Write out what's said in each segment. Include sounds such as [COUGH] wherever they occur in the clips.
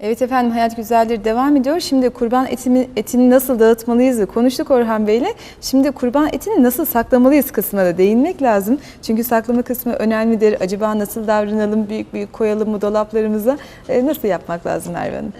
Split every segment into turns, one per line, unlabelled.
Evet efendim Hayat Güzeldir devam ediyor. Şimdi kurban etini, etini nasıl dağıtmalıyız konuştuk Orhan Bey'le. Şimdi kurban etini nasıl saklamalıyız kısmına da değinmek lazım. Çünkü saklama kısmı önemlidir. Acaba nasıl davranalım? Büyük büyük koyalım mı dolaplarımıza? E, nasıl yapmak lazım Merve Hanım?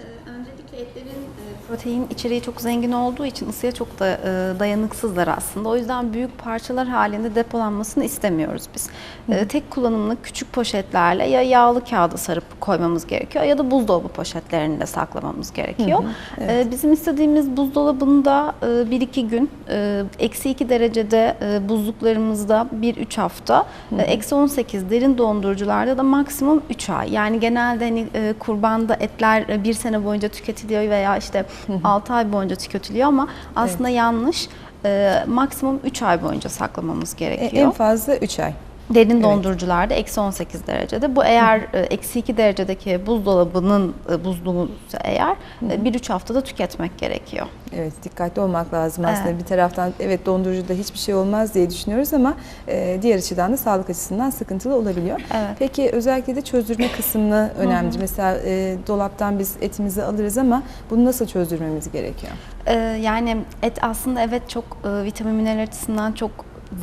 E, protein içeriği çok zengin olduğu için ısıya çok da e, dayanıksızlar aslında. O yüzden büyük parçalar halinde depolanmasını istemiyoruz biz. E, Tek kullanımlık küçük poşetlerle ya yağlı kağıda sarıp koymamız gerekiyor ya da buzdolabı poşetlerinde saklamamız gerekiyor. E, Bizim istediğimiz buzdolabında 1-2 gün, e, eksi 2 derecede e, buzluklarımızda 1-3 hafta, e, eksi 18 derin dondurucularda da maksimum 3 ay. Yani genelde hani e, kurbanda etler e, bir sene boyunca tüketiliyor veya işte 6 ay boyunca tüketiliyor ama aslında yanlış. E, maksimum 3 ay boyunca saklamamız
E,
gerekiyor.
en fazla 3 ay.
Derin dondurucularda eksi 18 derecede. Bu eğer e, eksi 2 derecedeki buzdolabının e, buzluğuysa eğer e, 1-3 haftada tüketmek gerekiyor.
Evet dikkatli olmak lazım aslında. Bir taraftan evet dondurucuda hiçbir şey olmaz diye düşünüyoruz ama e, diğer açıdan da sağlık açısından sıkıntılı olabiliyor.
Evet.
Peki özellikle de çözdürme kısmını önemli. Mesela e, dolaptan biz etimizi alırız ama bunu nasıl çözdürmemiz gerekiyor?
Ee, yani et aslında evet çok e, vitamin mineral açısından çok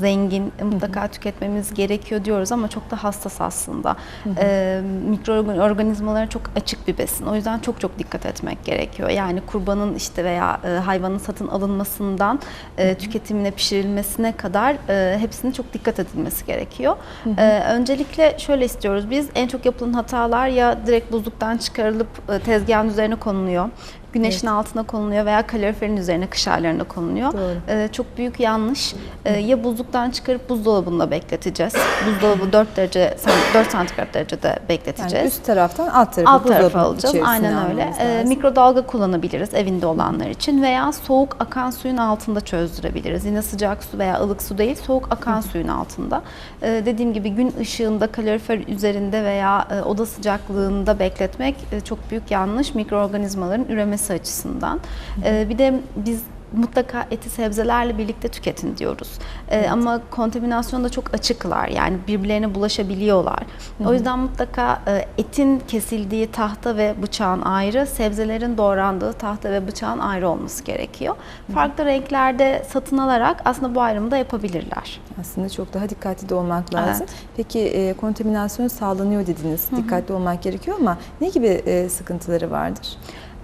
zengin e, mutlaka tüketmemiz gerekiyor diyoruz ama çok da hassas aslında. Ee, mikroorganizmalara çok açık bir besin. O yüzden çok çok dikkat etmek gerekiyor. Yani kurbanın işte veya e, hayvanın satın alınmasından e, tüketimine, pişirilmesine kadar e, hepsine çok dikkat edilmesi gerekiyor. Ee, öncelikle şöyle istiyoruz biz en çok yapılan hatalar ya direkt buzluktan çıkarılıp e, tezgahın üzerine konuluyor. Güneşin altına konuluyor veya kaloriferin üzerine kış aylarında konuluyor.
Doğru.
Ee, çok büyük yanlış. Ee, ya buzluktan çıkarıp buzdolabında bekleteceğiz. [LAUGHS] Buzdolabı 4 derece, 4 santigrat derecede
Yani
bekleteceğiz.
üst taraftan alt tarafı
Alt
buzdolabının
alacağız. Aynen öyle. Ee, mikrodalga kullanabiliriz evinde olanlar için veya soğuk akan suyun altında çözdürebiliriz. Yine sıcak su veya ılık su değil, soğuk akan suyun altında. Ee, dediğim gibi gün ışığında kalorifer üzerinde veya e, oda sıcaklığında bekletmek e, çok büyük yanlış mikroorganizmaların üremesi açısından. Ee, bir de biz mutlaka eti sebzelerle birlikte tüketin diyoruz. Ee, ama kontaminasyonda çok açıklar. Yani birbirlerine bulaşabiliyorlar. O yüzden mutlaka e, etin kesildiği tahta ve bıçağın ayrı, sebzelerin doğrandığı tahta ve bıçağın ayrı olması gerekiyor. Farklı renklerde satın alarak aslında bu ayrımı da yapabilirler.
Aslında çok daha dikkatli de olmak lazım. Peki e, kontaminasyon sağlanıyor dediniz. Dikkatli olmak gerekiyor ama ne gibi e, sıkıntıları vardır?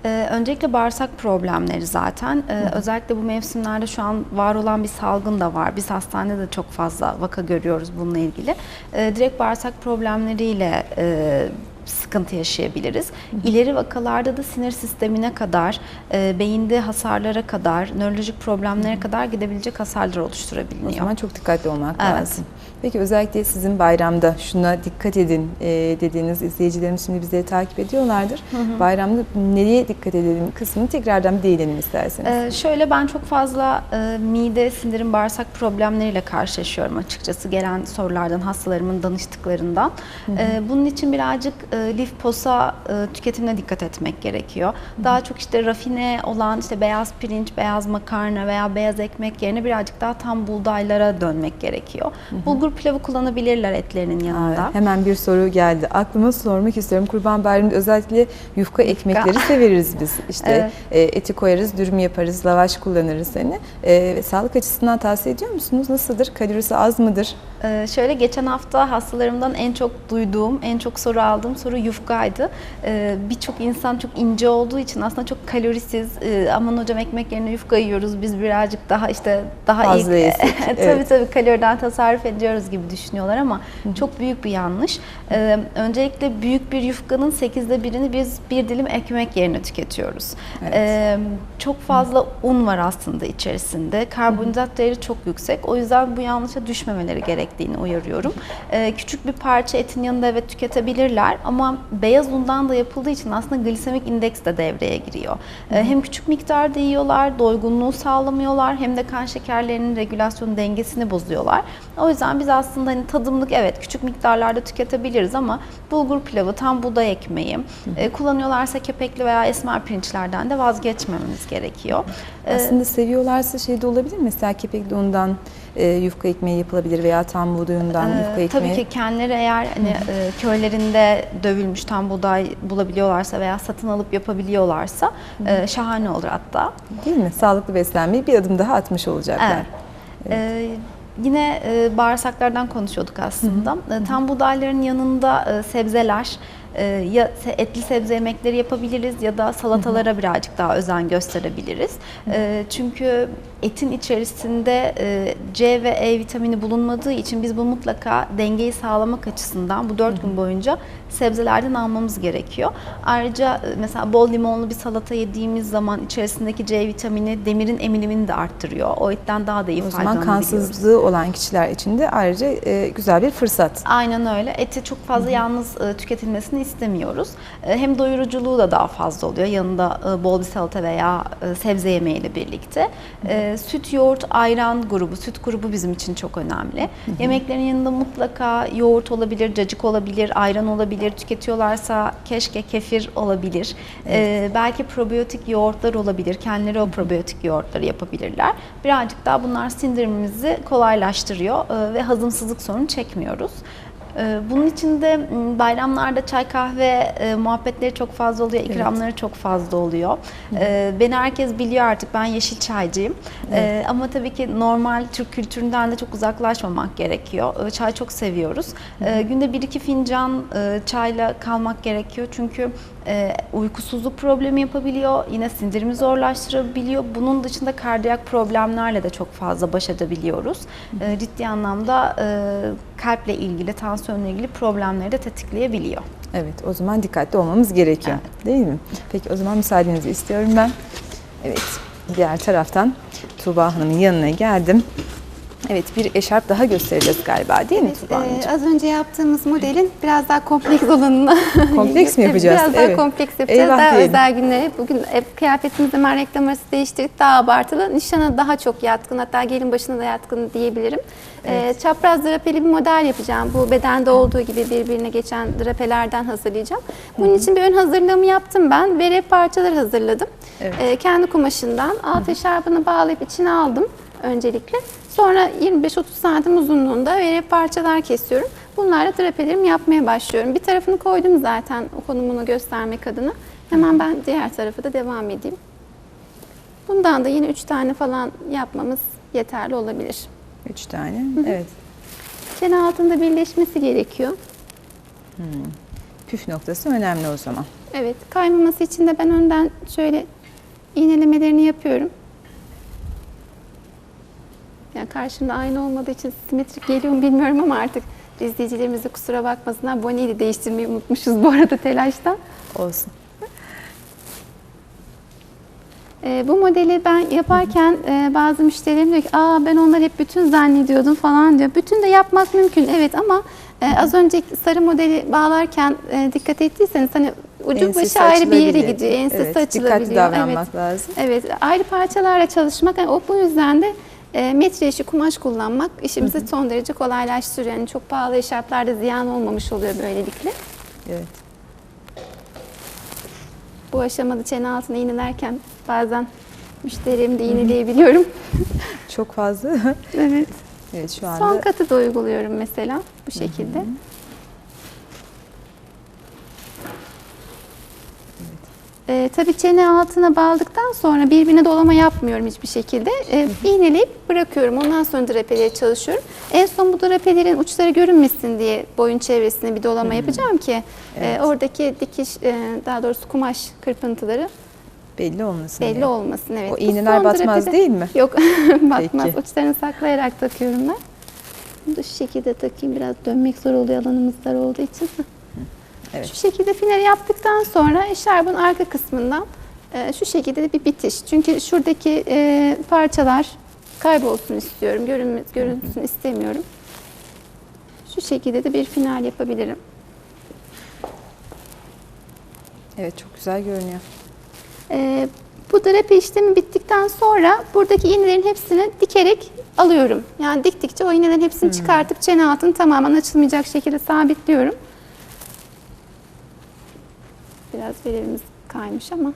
Ee, öncelikle bağırsak problemleri zaten. Ee, özellikle bu mevsimlerde şu an var olan bir salgın da var. Biz hastanede de çok fazla vaka görüyoruz bununla ilgili. Ee, direkt bağırsak problemleriyle e, sıkıntı yaşayabiliriz. İleri vakalarda da sinir sistemine kadar, e, beyinde hasarlara kadar, nörolojik problemlere kadar gidebilecek hasarlar
O
oluşturabiliyor.
zaman çok dikkatli olmak
Evet.
lazım. Peki özellikle sizin bayramda şuna dikkat edin e, dediğiniz izleyicilerimiz şimdi bizleri takip ediyorlardır. Bayramda nereye dikkat edelim kısmını tekrardan değinelim isterseniz.
Ee, şöyle ben çok fazla e, mide, sindirim, bağırsak problemleriyle karşılaşıyorum açıkçası gelen sorulardan, hastalarımın danıştıklarından. Ee, bunun için birazcık e, lif posa e, tüketimine dikkat etmek gerekiyor. Daha çok işte rafine olan işte beyaz pirinç, beyaz makarna veya beyaz ekmek yerine birazcık daha tam buğdaylara dönmek gerekiyor. Bulgur pilavı kullanabilirler etlerinin yanında.
Evet, hemen bir soru geldi. Aklıma sormak istiyorum. Kurban Bayramı'nda özellikle yufka ekmekleri severiz biz. [LAUGHS] İşte
Evet.
e, eti koyarız, dürüm yaparız, lavaş kullanırız hani. E, sağlık açısından tavsiye ediyor musunuz? Nasıldır? Kalorisi az mıdır?
Ee, şöyle geçen hafta hastalarımdan en çok duyduğum, en çok soru aldığım soru yufkaydı. Ee, Birçok insan çok ince olduğu için aslında çok kalorisiz. Ee, aman hocam ekmek yerine yufka yiyoruz. Biz birazcık daha işte daha
Fazla
iyi [LAUGHS] tabii
evet.
tabii kaloriden tasarruf ediyoruz gibi düşünüyorlar ama çok büyük bir yanlış. Ee, öncelikle büyük bir yufkanın 8'de birini biz bir dilim ekmek yerine tüketiyoruz.
Evet.
Ee, çok fazla un var aslında içerisinde. Karbonhidrat değeri çok yüksek. O yüzden bu yanlışa düşmemeleri gerektiğini uyarıyorum. Ee, küçük bir parça etin yanında evet tüketebilirler ama beyaz undan da yapıldığı için aslında glisemik indeks de devreye giriyor. Ee, hem küçük miktarda yiyorlar, doygunluğu sağlamıyorlar hem de kan şekerlerinin regülasyon dengesini bozuyorlar. O yüzden biz aslında hani tadımlık evet küçük miktarlarda tüketebiliriz ama bulgur pilavı, tam buğday ekmeği e, kullanıyorlarsa kepekli veya esmer pirinçlerden de vazgeçmememiz gerekiyor. E,
Aslında seviyorlarsa şey de olabilir mi? Mesela kepekli undan e, yufka ekmeği yapılabilir veya tam buğday undan
Ee,
yufka ekmeği.
Tabii ki kendileri eğer hani e, köylerinde dövülmüş tam buğday bulabiliyorlarsa veya satın alıp yapabiliyorlarsa e, şahane olur hatta.
Değil mi? Sağlıklı beslenmeyi bir adım daha atmış olacaklar.
Evet. Ee, yine e, bağırsaklardan konuşuyorduk aslında. E, tam buğdayların yanında e, sebzeler, e, ya etli sebze yemekleri yapabiliriz ya da salatalara birazcık daha özen gösterebiliriz. E, çünkü etin içerisinde e, C ve E vitamini bulunmadığı için biz bu mutlaka dengeyi sağlamak açısından bu 4 gün boyunca sebzelerden almamız gerekiyor. Ayrıca e, mesela bol limonlu bir salata yediğimiz zaman içerisindeki C vitamini demirin eminimini de arttırıyor. O etten daha da iyi
O zaman
faydalanabiliyoruz.
kansızlığı olan kişiler için de ayrıca e, güzel bir fırsat.
Aynen öyle. Eti çok fazla yalnız e, tüketilmesini istemiyoruz. E, hem doyuruculuğu da daha fazla oluyor. Yanında e, bol bir salata veya e, sebze yemeğiyle birlikte. E, süt, yoğurt, ayran grubu, süt grubu bizim için çok önemli. Yemeklerin yanında mutlaka yoğurt olabilir, cacık olabilir, ayran olabilir. Tüketiyorlarsa keşke kefir olabilir. E, belki probiyotik yoğurtlar olabilir. Kendileri o probiyotik yoğurtları yapabilirler. Birazcık daha bunlar sindirimimizi kolaylaştırıyor e, ve hazımsızlık sorunu çekmiyoruz. E, Bunun için de m, bayramlarda çay kahve e, muhabbetleri çok fazla oluyor, ikramları çok fazla oluyor. E, Beni herkes biliyor artık ben yeşil çaycıyım. E, Ama tabii ki normal Türk kültüründen de çok uzaklaşmamak gerekiyor. Çay çok seviyoruz. E, Günde bir iki fincan e, çayla kalmak gerekiyor çünkü uykusuzluk problemi yapabiliyor, yine sindirimi zorlaştırabiliyor. Bunun dışında kardiyak problemlerle de çok fazla baş edebiliyoruz. E, ciddi anlamda kalple ilgili, tansiyonla ilgili problemleri de tetikleyebiliyor.
Evet, o zaman dikkatli olmamız gerekiyor. Değil mi? Peki o zaman müsaadenizi istiyorum ben. Evet, diğer taraftan Tuğba Hanım'ın yanına geldim. Evet, bir eşarp daha göstereceğiz galiba değil mi
Evet,
Tuğba
e,
Hanımcığım?
az önce yaptığımız modelin biraz daha kompleks olanını [LAUGHS]
Kompleks mi
Evet,
yapacağız?
Biraz daha
Evet.
kompleks yapacağız.
Eyvah
daha
diyelim.
özel günlere. Bugün e, kıyafetimizi hemen reklam arası değiştirdik. Daha abartılı. Nişana daha çok yatkın. Hatta gelin başına da yatkın diyebilirim. E, çapraz drapeli bir model yapacağım. Bu bedende olduğu gibi birbirine geçen drapelerden hazırlayacağım. Bunun için bir ön hazırlığımı yaptım ben. Ve rep parçalar hazırladım.
Evet.
E, kendi kumaşından alt eşarbını bağlayıp içine aldım öncelikle. Sonra 25-30 santim uzunluğunda ve parçalar kesiyorum. Bunlarla drapelerimi yapmaya başlıyorum. Bir tarafını koydum zaten o konumunu göstermek adına. Hemen ben diğer tarafa da devam edeyim. Bundan da yine 3 tane falan yapmamız yeterli olabilir.
Üç tane. Evet.
Çene altında birleşmesi gerekiyor.
Püf noktası önemli o zaman.
Evet, kaymaması için de ben önden şöyle iğnelemelerini yapıyorum. Yani karşımda aynı olmadığı için simetrik geliyor mu bilmiyorum ama artık izleyicilerimiz de kusura bakmasınlar. Boneyi de değiştirmeyi unutmuşuz bu arada telaştan.
Olsun.
Ee, bu modeli ben yaparken e, bazı müşterilerim diyor ki Aa, ben onları hep bütün zannediyordum falan diyor. Bütün de yapmak mümkün evet ama e, az önce sarı modeli bağlarken e, dikkat ettiyseniz hani ucu
Ensesi
başı ayrı bir yere gidiyor. Ensesi
Evet,
açılabiliyor.
dikkatli davranmak
evet.
lazım.
Evet, ayrı parçalarla çalışmak, yani o bu yüzden de e, metre işi kumaş kullanmak işimizi son derece kolaylaştırıyor. Yani çok pahalı eşarplarda ziyan olmamış oluyor böylelikle.
Evet.
Bu aşamada çene altına iğnelerken bazen müşterimi de iğneleyebiliyorum.
Çok fazla. [LAUGHS]
evet.
evet şu anda.
Son katı da uyguluyorum mesela bu şekilde. Ee, tabii çene altına bağladıktan sonra birbirine dolama yapmıyorum hiçbir şekilde. Ee, iğneleyip bırakıyorum. Ondan sonra drapeleri çalışıyorum. En son bu drapelerin uçları görünmesin diye boyun çevresine bir dolama yapacağım ki e,
Evet.
oradaki dikiş, e, daha doğrusu kumaş kırpıntıları
belli olmasın.
belli
diye.
olmasın. Evet.
O iğneler batmaz
drapede-
değil mi?
Yok [LAUGHS] batmaz.
Peki.
Uçlarını saklayarak takıyorum ben. Bunu da şu şekilde takayım. Biraz dönmek zor oluyor alanımız dar olduğu için.
Evet.
Şu şekilde final yaptıktan sonra eşarbın arka kısmından e, şu şekilde de bir bitiş. Çünkü şuradaki e, parçalar kaybolsun istiyorum. Görünmez, görünsün istemiyorum. Şu şekilde de bir final yapabilirim.
Evet çok güzel görünüyor.
Ee, bu drape işlemi bittikten sonra buradaki iğnelerin hepsini dikerek alıyorum. Yani diktikçe o iğnelerin hepsini çıkartıp çene altını tamamen açılmayacak şekilde sabitliyorum. Biraz verevimiz kaymış ama.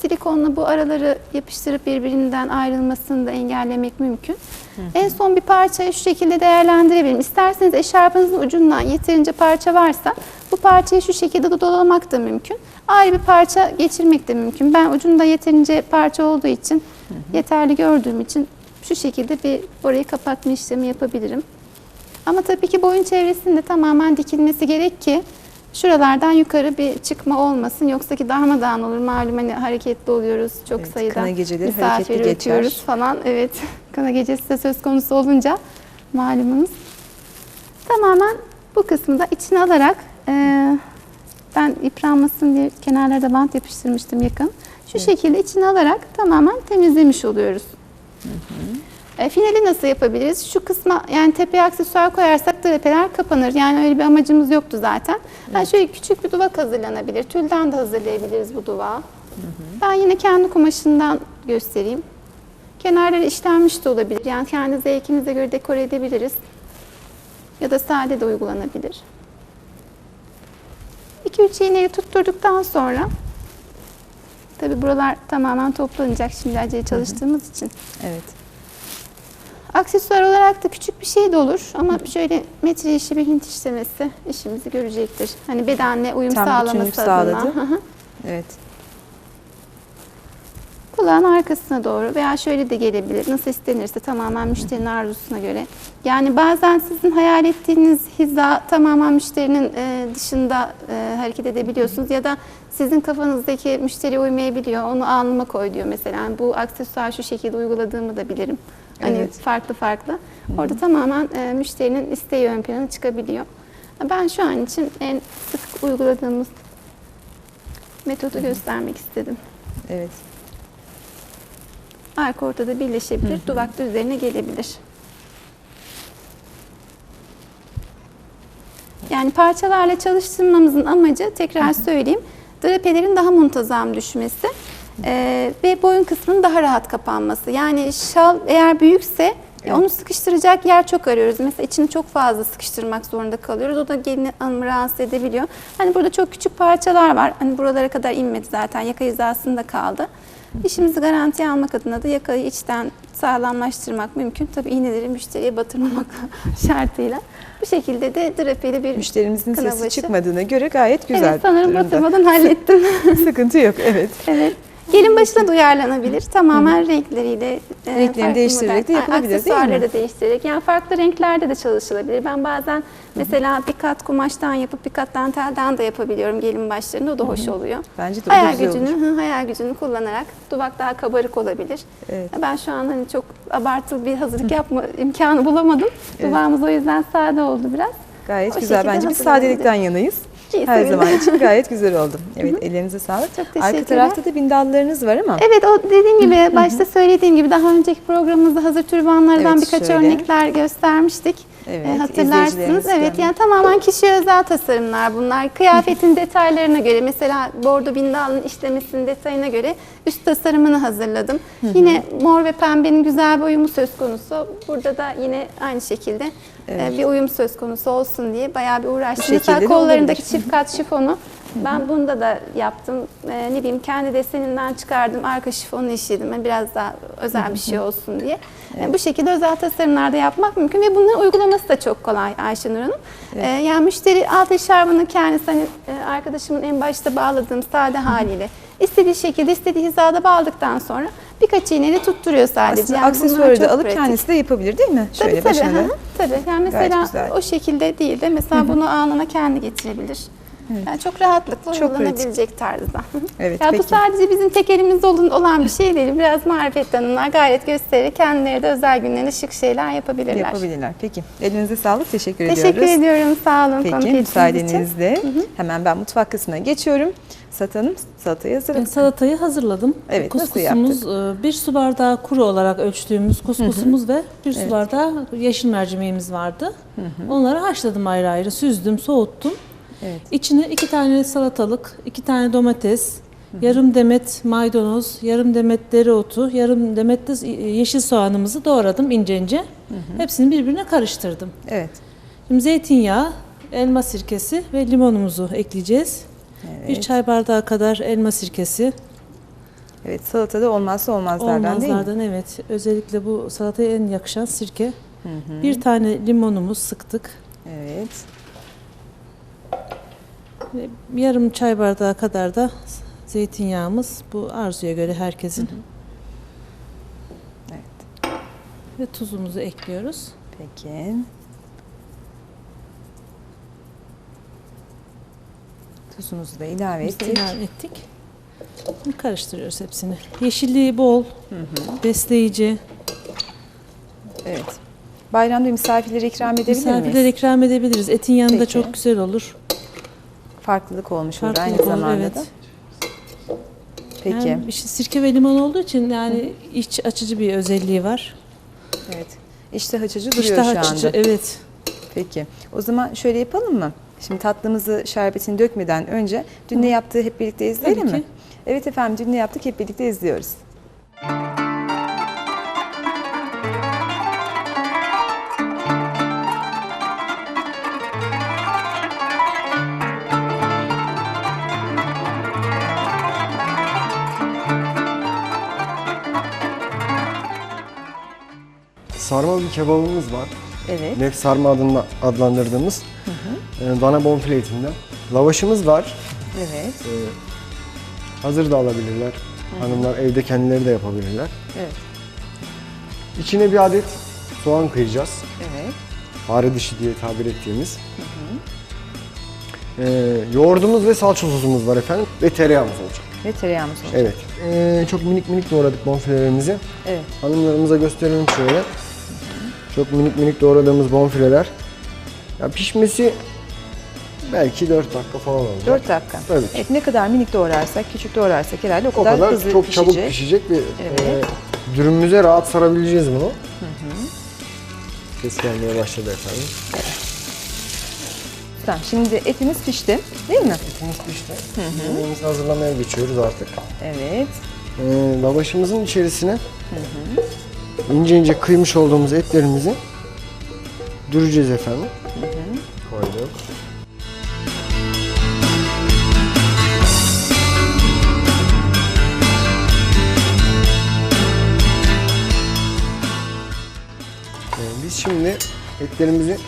Silikonla bu araları yapıştırıp birbirinden ayrılmasını da engellemek mümkün. En son bir parçayı şu şekilde değerlendirebilirim. İsterseniz eşarpınızın ucundan yeterince parça varsa bu parçayı şu şekilde de dolamak da mümkün. Ayrı bir parça geçirmek de mümkün. Ben ucunda yeterince parça olduğu için, yeterli gördüğüm için şu şekilde bir orayı kapatma işlemi yapabilirim. Ama tabii ki boyun çevresinde tamamen dikilmesi gerek ki şuralardan yukarı bir çıkma olmasın. Yoksa ki darmadağın olur. Malum hani hareketli oluyoruz. Çok
Evet,
sayıda
kına geceleri
misafir ötüyoruz falan. Evet. [LAUGHS] Kına gecesi de söz konusu olunca malumunuz. Tamamen bu kısmı da içine alarak eee, ben yıpranmasın diye kenarlara da bant yapıştırmıştım yakın. Şu şekilde içine alarak tamamen temizlemiş oluyoruz. E, finali nasıl yapabiliriz? Şu kısma yani tepeye aksesuar koyarsak drapeler kapanır. Yani öyle bir amacımız yoktu zaten. Yani şöyle küçük bir duvak hazırlanabilir. Tülden de hazırlayabiliriz bu duvağı. Ben yine kendi kumaşından göstereyim. Kenarları işlenmiş de olabilir. Yani kendi zevkinize göre dekore edebiliriz. Ya da sade de uygulanabilir. 2-3 iğneyi tutturduktan sonra tabi buralar tamamen toplanacak şimdi acele çalıştığımız için.
Evet.
Aksesuar olarak da küçük bir şey de olur ama şöyle metre işi bir hint işlemesi işimizi görecektir. Hani bedenle uyum
Tam
sağlaması adına.
sağladı.
Hı hı.
Evet.
Kulağın arkasına doğru veya şöyle de gelebilir. Nasıl istenirse tamamen müşterinin arzusuna göre. Yani bazen sizin hayal ettiğiniz hiza tamamen müşterinin e, dışında e, hareket edebiliyorsunuz ya da sizin kafanızdaki müşteri uymayabiliyor. Onu alnıma koy diyor mesela. Yani bu aksesuar şu şekilde uyguladığımı da bilirim. Hani
Evet.
farklı farklı. Orada tamamen e, müşterinin isteği ön plana çıkabiliyor. Ben şu an için en sık uyguladığımız metodu göstermek istedim.
Evet.
Arka ortada birleşebilir, duvak da üzerine gelebilir. Yani parçalarla çalıştırmamızın amacı tekrar söyleyeyim. Drapelerin daha muntazam düşmesi eee, ve boyun kısmının daha rahat kapanması. Yani şal eğer büyükse e, onu sıkıştıracak yer çok arıyoruz. Mesela içini çok fazla sıkıştırmak zorunda kalıyoruz. O da gelini hanımı rahatsız edebiliyor. Hani burada çok küçük parçalar var. Hani buralara kadar inmedi zaten. Yaka hizasında kaldı. İşimizi garantiye almak adına da yakayı içten sağlamlaştırmak mümkün. Tabii iğneleri müşteriye batırmamak [LAUGHS] şartıyla. Bu şekilde de drapeli bir
Müşterimizin
kına
sesi çıkmadığına göre gayet güzel.
Evet sanırım
durumda.
batırmadan hallettim. [LAUGHS]
Sıkıntı yok. Evet.
evet. Gelin başına da uyarlanabilir. Tamamen renkleriyle. e,
Renklerini değiştirerek de
model-
yapılabilir, değil mi?
Aksesuarları da değiştirerek. Yani farklı renklerde de çalışılabilir. Ben bazen mesela bir kat kumaştan yapıp bir kat dantelden de yapabiliyorum gelin başlarında. O da hoş oluyor.
Bence de o da
hayal
güzel
gücünü,
olur.
hı, hayal gücünü kullanarak duvak daha kabarık olabilir.
Evet.
Ben şu an hani çok abartılı bir hazırlık yapma imkanı bulamadım.
Evet.
Duvağımız o yüzden sade oldu biraz.
Gayet
O
güzel.
şekilde
Bence biz
hazırlanabilir.
sadelikten yanayız.
İyi,
Her zaman için gayet güzel [LAUGHS] oldu. Evet, ellerinize sağlık.
Çok
Arka
teşekkürler.
tarafta da bindallarınız var ama.
Evet o dediğim gibi başta söylediğim gibi daha önceki programımızda hazır türbanlardan
Evet,
birkaç
şöyle.
örnekler göstermiştik.
Evet,
Ee, hatırlarsınız. Evet yani tamamen kişiye özel tasarımlar bunlar. Kıyafetin [LAUGHS] detaylarına göre mesela bordo bindalın işlemesinin detayına göre üst tasarımını hazırladım. Yine mor ve pembenin güzel bir uyumu söz konusu. Burada da yine aynı şekilde
Evet.
e, bir uyum söz konusu olsun diye bayağı bir uğraştım. Mesela kollarındaki çift kat şifonu ben bunda da yaptım. Ee, ne bileyim kendi deseninden çıkardım. Arka şifonu işledim. Yani Biraz daha özel bir şey olsun diye. [LAUGHS] Ee, bu şekilde özel tasarımlarda yapmak mümkün ve bunların uygulaması da çok kolay Ayşenur Hanım. Ee, yani müşteri alt eşarbını kendisi hani e, arkadaşımın en başta bağladığım sade haliyle istediği şekilde istediği hizada bağladıktan sonra birkaç iğneyle tutturuyor sadece.
Aslında
Yani
aksesuarı da alıp
pratik.
kendisi de yapabilir değil mi?
Tabii
Şöyle
tabii. hı tabii. Yani mesela o şekilde değil de mesela bunu alnına kendi getirebilir. Yani çok rahatlıkla
Çok
uygulanabilecek tarzda. Hı [LAUGHS] hı.
Evet,
ya bu
peki.
sadece bizim tek elimizde olan, olan bir şey değil. Biraz marifet hanımlar gayret göstererek kendileri de özel günlerinde şık şeyler yapabilirler.
Yapabilirler. Peki. Elinize sağlık. Teşekkür,
Teşekkür
ediyoruz.
ediyorum. Sağ olun.
Peki müsaadenizle hemen ben mutfak kısmına geçiyorum. Satanım salatayı hazırladım.
Salatayı hazırladım.
Evet, nasıl
Kuskusumuz, e, bir su bardağı kuru olarak ölçtüğümüz kuskusumuz ve bir su
Evet.
bardağı yeşil mercimeğimiz vardı. Onları haşladım ayrı ayrı, süzdüm, soğuttum.
Evet.
İçine iki tane salatalık, iki tane domates, yarım demet maydanoz, yarım demet dereotu, yarım demet de yeşil soğanımızı doğradım ince ince. Hepsini birbirine karıştırdım.
Evet.
Şimdi zeytinyağı, elma sirkesi ve limonumuzu ekleyeceğiz.
Evet.
Bir çay bardağı kadar elma sirkesi.
Evet salatada olmazsa olmazlardan değil mi?
Olmazlardan evet. Özellikle bu salataya en yakışan sirke. Bir tane limonumuz sıktık.
Evet.
Yarım çay bardağı kadar da zeytinyağımız. Bu arzuya göre herkesin.
Evet.
Ve tuzumuzu ekliyoruz.
Peki. Tuzumuzu da ilave
Biz
ettik.
ilave ettik. Şimdi karıştırıyoruz hepsini. Yeşilliği bol, besleyici.
Evet. Bayramda misafirlere ikram edebilir
Misafirlere
miyiz?
ikram edebiliriz. Etin yanında
Peki.
çok güzel olur.
Farklılık olmuş
Farklılık
aynı
olur,
zamanda
evet.
da. Peki.
Yani işte sirke ve limon olduğu için yani iç açıcı bir özelliği var.
Evet. İştah açıcı duruyor
İştah
şu
açıcı,
anda.
evet.
Peki. O zaman şöyle yapalım mı? Şimdi tatlımızı şerbetini dökmeden önce dün ne yaptığı hep birlikte izleyelim
Tabii
mi?
ki.
Evet efendim dün ne yaptık hep birlikte izliyoruz.
Sarma bir kebabımız var.
Evet.
Nef sarma adında adlandırdığımız e, dana bonfile etinden. Lavaşımız var.
Evet.
E, hazır da alabilirler. Hanımlar evde kendileri de yapabilirler.
Evet.
İçine bir adet soğan kıyacağız.
Evet.
Fare dişi diye tabir ettiğimiz. E, yoğurdumuz ve salça sosumuz var efendim. Ve tereyağımız olacak.
Ve tereyağımız olacak.
Evet. E, çok minik minik doğradık bonfilelerimizi.
Evet.
Hanımlarımıza gösterelim şöyle. Çok minik minik doğradığımız bonfileler. Ya pişmesi belki 4 dakika falan olacak.
4 dakika.
Evet.
Evet ne kadar minik doğrarsak, küçük doğrarsak herhalde o
O
kadar,
kadar
hızlı
çok
pişecek.
çabuk pişecek ve
Evet.
e, dürümümüze rahat sarabileceğiz bunu. Ses gelmeye başladı efendim.
Tamam şimdi etimiz pişti değil mi?
Etimiz pişti. Yemeğimizi hazırlamaya geçiyoruz artık.
Evet.
E, lavaşımızın içerisine ince ince kıymış olduğumuz etlerimizi düreceğiz efendim. Koyduk. Ee, Biz şimdi etlerimizi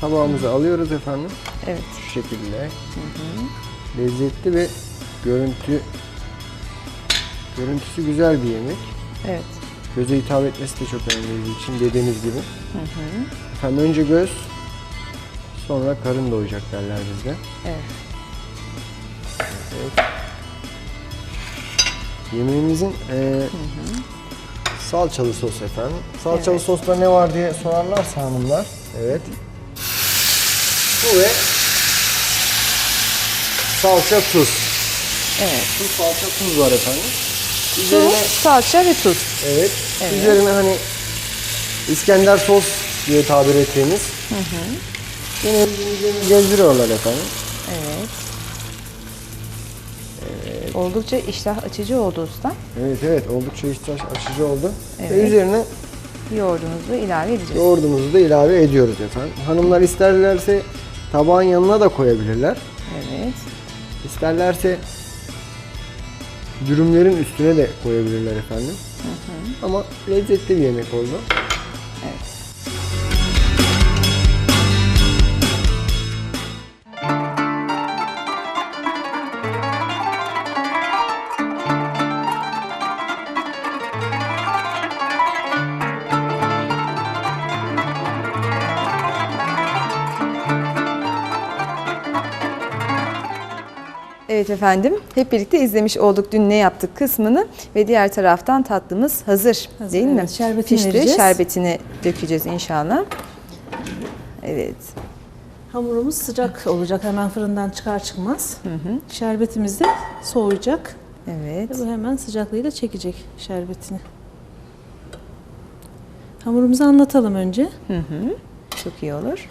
tabağımıza alıyoruz efendim.
Evet.
Şu şekilde. Lezzetli ve görüntü görüntüsü güzel bir yemek.
Evet.
Göze hitap etmesi de çok önemli bizim için dediğiniz gibi. Efendim önce göz, sonra karın doyacak derler bizde.
Evet.
Yemeğimizin eee, salçalı sos efendim. Salçalı
Evet.
sosta ne var diye sorarlarsa hanımlar. Evet. Bu ve salça tuz.
Evet.
Tuz salça tuz var efendim.
Su,
Üzerine
salça ve tuz.
Evet.
Evet.
Üzerine hani İskender sos diye tabir ettiğimiz. Yine üzerine gezdiriyorlar efendim.
Evet. Oldukça iştah açıcı oldu usta.
Evet evet oldukça iştah açıcı oldu. Ve
Evet.
üzerine
Yoğurdumuzu ilave edeceğiz.
yoğurdumuzu da ilave ediyoruz efendim. Hanımlar isterlerse tabağın yanına da koyabilirler.
Evet.
İsterlerse dürümlerin üstüne de koyabilirler efendim. Ama lezzetli bir yemek oldu.
Evet efendim. Hep birlikte izlemiş olduk dün ne yaptık kısmını ve diğer taraftan tatlımız hazır,
Hazır,
değil mi?
evet. Şerbetini
Pişti.
vereceğiz.
Şerbetini dökeceğiz inşallah. Evet.
Hamurumuz sıcak olacak hemen fırından çıkar çıkmaz. Şerbetimiz de soğuyacak.
Evet.
Ve bu hemen sıcaklığıyla çekecek şerbetini. Hamurumuzu anlatalım önce.
Çok iyi olur.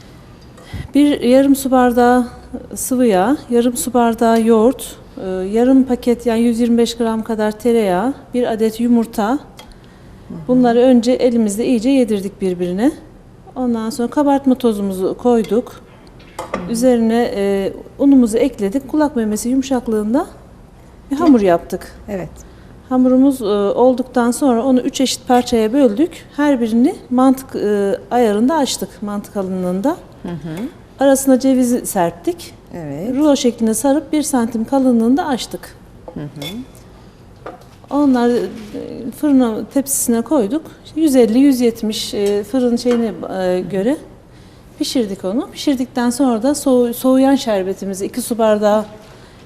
Bir yarım su bardağı sıvı yağ, yarım su bardağı yoğurt, e, yarım paket yani 125 gram kadar tereyağı, bir adet yumurta. Bunları önce elimizle iyice yedirdik birbirine. Ondan sonra kabartma tozumuzu koyduk. Üzerine e, unumuzu ekledik. Kulak memesi yumuşaklığında bir hamur yaptık.
Evet.
Hamurumuz e, olduktan sonra onu üç eşit parçaya böldük. Her birini mantık e, ayarında açtık, mantık kalınlığında. Arasına cevizi serptik.
Evet.
Rulo şeklinde sarıp 1 santim kalınlığında açtık. Onlar e, fırına tepsisine koyduk. 150-170 e, fırın şeyine e, göre pişirdik onu. Pişirdikten sonra da soğu- soğuyan şerbetimizi 2 su bardağı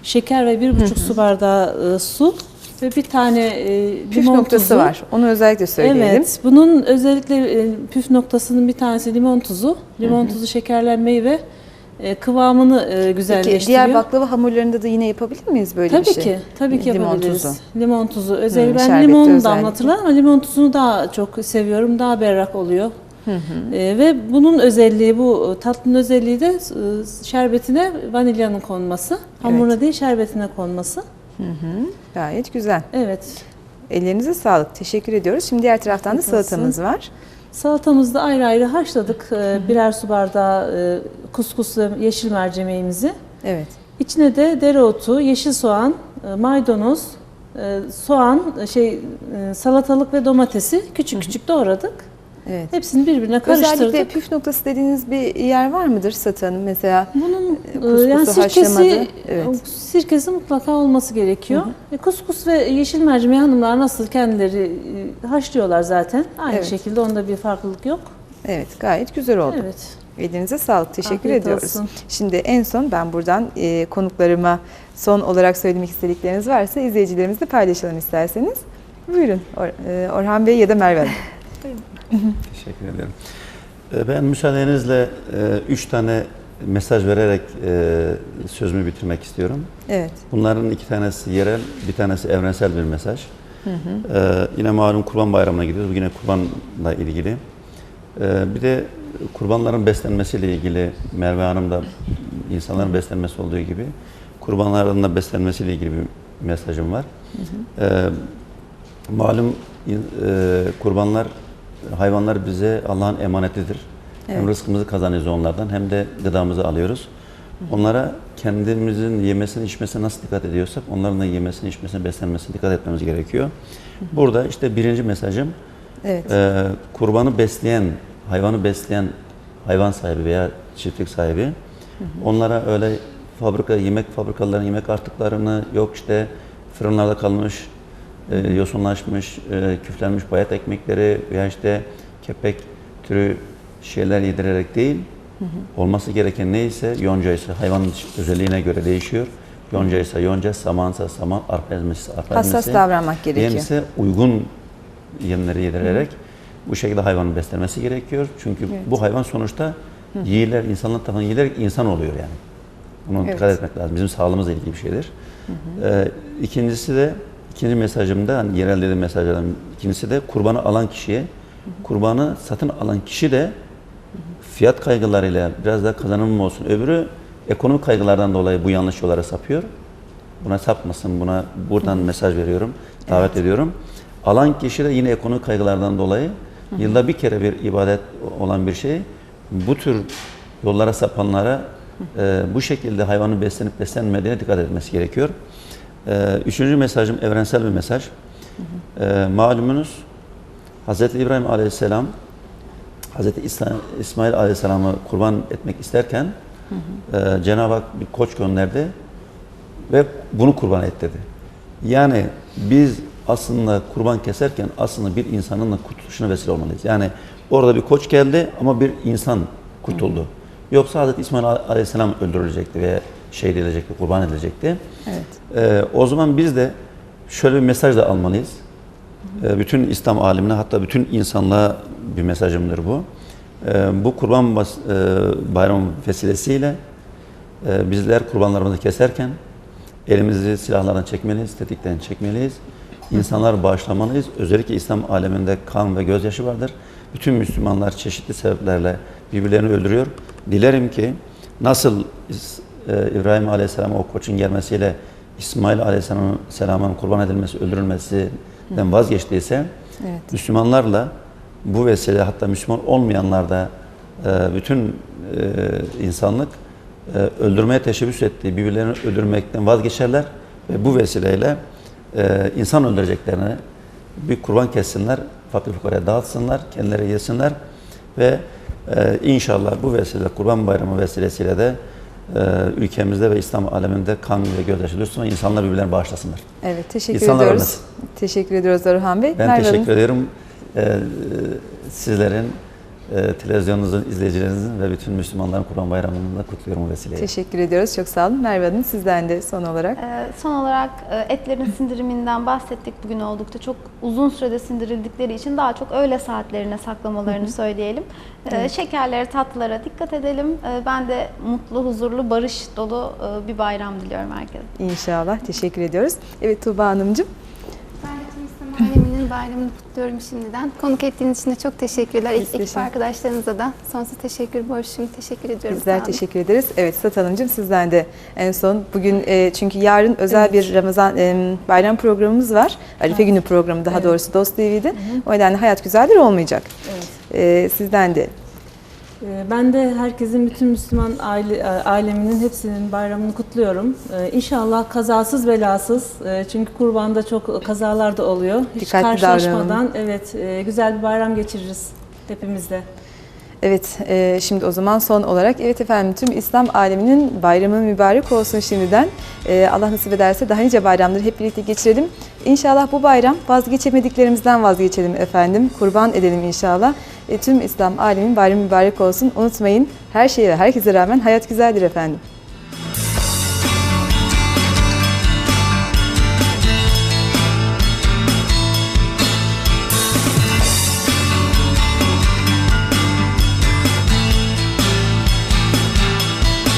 şeker ve 1,5 su bardağı su ve bir tane e,
Püf
limon
noktası
tuzu.
var. Onu özellikle söyleyelim.
Evet, bunun özellikle e, püf noktasının bir tanesi limon tuzu. Limon tuzu şekerlenmeyi ve e, kıvamını e,
Peki
güzelleştiriyor.
diğer baklava hamurlarında da yine yapabilir miyiz böyle
Tabii
bir şey?
ki, tabii ki
Limon
yapabiliriz.
tuzu.
Limon tuzu. Özellikle
Hı,
ben limon damlatırlar ama limon tuzunu daha çok seviyorum. Daha berrak oluyor. E, ve bunun özelliği, bu tatlının özelliği de e, şerbetine vanilyanın konması. Hamuruna değil şerbetine konması.
Gayet güzel.
Evet.
Ellerinize sağlık. Teşekkür ediyoruz. Şimdi diğer taraftan da salatamız var.
Salatamızı da ayrı ayrı haşladık. E, birer su bardağı e, kuskus ve yeşil mercimeğimizi.
Evet.
İçine de dereotu, yeşil soğan, e, maydanoz, e, soğan, e, şey e, salatalık ve domatesi küçük küçük doğradık.
Evet.
Hepsini birbirine karıştırdık.
Özellikle püf noktası dediğiniz bir yer var mıdır Satı Hanım? Mesela
Bunun e,
kuskusu
yani sirkesi
haşlamadı. Evet.
e, sirkesi mutlaka olması gerekiyor. E, kuskus ve yeşil mercimeği hanımlar nasıl kendileri e, haşlıyorlar zaten. Aynı
Evet.
şekilde onda bir farklılık yok.
evet gayet güzel oldu.
Evet.
Elinize sağlık. Teşekkür
Afiyet
ediyoruz.
olsun.
Şimdi en son ben buradan e, konuklarıma son olarak söylemek istedikleriniz varsa izleyicilerimizle paylaşalım isterseniz. Buyurun Or- e, Orhan Bey ya da Merve Hanım. [LAUGHS]
Teşekkür ederim. Ee, Ben müsaadenizle e, üç tane mesaj vererek e, sözümü bitirmek istiyorum.
Evet.
Bunların iki tanesi yerel, bir tanesi evrensel bir mesaj. Ee, yine malum Kurban Bayramı'na gidiyoruz. Yine kurbanla ilgili. Ee, bir de kurbanların beslenmesiyle ilgili Merve Hanım da insanların beslenmesi olduğu gibi kurbanların da beslenmesiyle ilgili bir mesajım var. Ee, malum e, kurbanlar, hayvanlar bize Allah'ın emanetidir. Hem
Evet.
rızkımızı kazanıyoruz onlardan hem de gıdamızı alıyoruz. Onlara kendimizin yemesini içmesine nasıl dikkat ediyorsak onların da yemesini içmesine beslenmesine dikkat etmemiz gerekiyor. Burada işte birinci mesajım
Evet.
ee, kurbanı besleyen, hayvanı besleyen hayvan sahibi veya çiftlik sahibi onlara öyle fabrika yemek fabrikalarının yemek artıklarını yok işte fırınlarda kalmış, e, yosunlaşmış, e, küflenmiş bayat ekmekleri veya işte kepek türü şeyler yedirerek değil, olması gereken neyse yonca ise hayvanın özelliğine göre değişiyor. Yonca ise yonca, samansa saman, arpa ezmesi arpa
Hassas
ezmesi.
davranmak gerekiyor.
Yem ise uygun yemleri yedirerek bu şekilde hayvanın beslenmesi gerekiyor. Çünkü bu hayvan sonuçta yiyiler, insanlar tarafından yiyilerek insan oluyor yani. Bunu
Evet.
dikkat etmek lazım. Bizim sağlığımızla ilgili bir şeydir. Ee, ikincisi de, ikinci mesajımda, hani yerel dediğim mesajlardan ikincisi de kurbanı alan kişiye, kurbanı satın alan kişi de fiyat kaygılarıyla biraz daha kazanım olsun. Öbürü ekonomik kaygılardan dolayı bu yanlış yollara sapıyor. Buna sapmasın, buna buradan mesaj veriyorum, davet ediyorum. Alan kişi de yine ekonomik kaygılardan dolayı yılda bir kere bir ibadet olan bir şey. Bu tür yollara sapanlara e, bu şekilde hayvanın beslenip beslenmediğine dikkat etmesi gerekiyor. E, üçüncü mesajım evrensel bir mesaj. E, malumunuz Hz. İbrahim Aleyhisselam Hz. İsmail Aleyhisselam'ı kurban etmek isterken e, Cenab-ı Hak bir koç gönderdi ve bunu kurban et dedi. Yani biz aslında kurban keserken aslında bir insanın da kurtuluşuna vesile olmalıyız. Yani orada bir koç geldi ama bir insan kurtuldu. Yoksa Hz. İsmail Aleyhisselam öldürülecekti ve şey edilecekti, kurban edilecekti.
Evet.
Ee, o zaman biz de şöyle bir mesaj da almalıyız. Ee, bütün İslam alimine hatta bütün insanlığa bir mesajımdır bu. Ee, bu kurban bas, e, bayramı vesilesiyle e, bizler kurbanlarımızı keserken elimizi silahlardan çekmeliyiz, tetikten çekmeliyiz. İnsanları bağışlamalıyız. Özellikle İslam aleminde kan ve gözyaşı vardır. Bütün Müslümanlar çeşitli sebeplerle birbirlerini öldürüyor. Dilerim ki nasıl e, İbrahim Aleyhisselam o koçun gelmesiyle İsmail Aleyhisselam'ın kurban edilmesi, öldürülmesinden vazgeçtiyse
Evet.
Müslümanlarla bu vesile hatta Müslüman olmayanlar da e, bütün e, insanlık e, öldürmeye teşebbüs ettiği birbirlerini öldürmekten vazgeçerler ve bu vesileyle e, insan öldüreceklerini büyük kurban kessinler, fakir fukaraya dağıtsınlar, kendileri yesinler ve e, inşallah bu vesile Kurban Bayramı vesilesiyle de e, ülkemizde ve İslam aleminde kan ve gözyaşı döksün ve insanlar birbirlerini bağışlasınlar.
Evet, teşekkür
İnsanlar
ediyoruz.
ölmesin.
Teşekkür ediyoruz Orhan Bey.
Ben
Merve
teşekkür ederim. Ee, sizlerin, e, televizyonunuzun izleyicilerinizin ve bütün Müslümanların Kurban Bayramı'nı da kutluyorum bu vesileyle.
Teşekkür ediyoruz. Çok sağ olun. Merve Hanım sizden de son olarak.
Ee, Son olarak e, etlerin sindiriminden bahsettik bugün oldukça. Çok uzun sürede sindirildikleri için daha çok öğle saatlerine saklamalarını söyleyelim. Ee, Şekerlere, tatlılara dikkat edelim. Ee, Ben de mutlu, huzurlu, barış dolu e, bir bayram diliyorum herkese.
İnşallah. Teşekkür ediyoruz. Evet Tuğba Hanımcığım.
Ben de tüm İslam bayramını kutluyorum şimdiden. Konuk ettiğiniz için de çok teşekkürler.
Biz
Ekip
teşekkür-
arkadaşlarınıza da sonsuz teşekkür borçluyum. Teşekkür ediyorum.
Bizler teşekkür ederiz. Evet Sat Hanımcığım sizden de en son. Bugün e, çünkü yarın özel
Evet.
bir Ramazan e, bayram programımız var. Arife günü programı daha
Evet.
doğrusu Dost TV'de. O nedenle Hayat Güzeldir olmayacak.
Evet.
E, sizden de
Ben de herkesin, bütün Müslüman aile, aileminin hepsinin bayramını kutluyorum. Ee, İnşallah kazasız belasız, e, çünkü kurbanda çok kazalar da oluyor. Hiç
Dikkatli
karşılaşmadan
davranalım.
evet e, güzel bir bayram geçiririz hepimiz de.
Evet, e, şimdi o zaman son olarak evet efendim tüm İslam aleminin bayramı mübarek olsun şimdiden. E, Allah nasip ederse daha nice bayramları hep birlikte geçirelim. İnşallah bu bayram vazgeçemediklerimizden vazgeçelim efendim. Kurban edelim inşallah. E, tüm İslam alemin bayramı mübarek olsun. Unutmayın her şeye ve herkese rağmen hayat güzeldir efendim.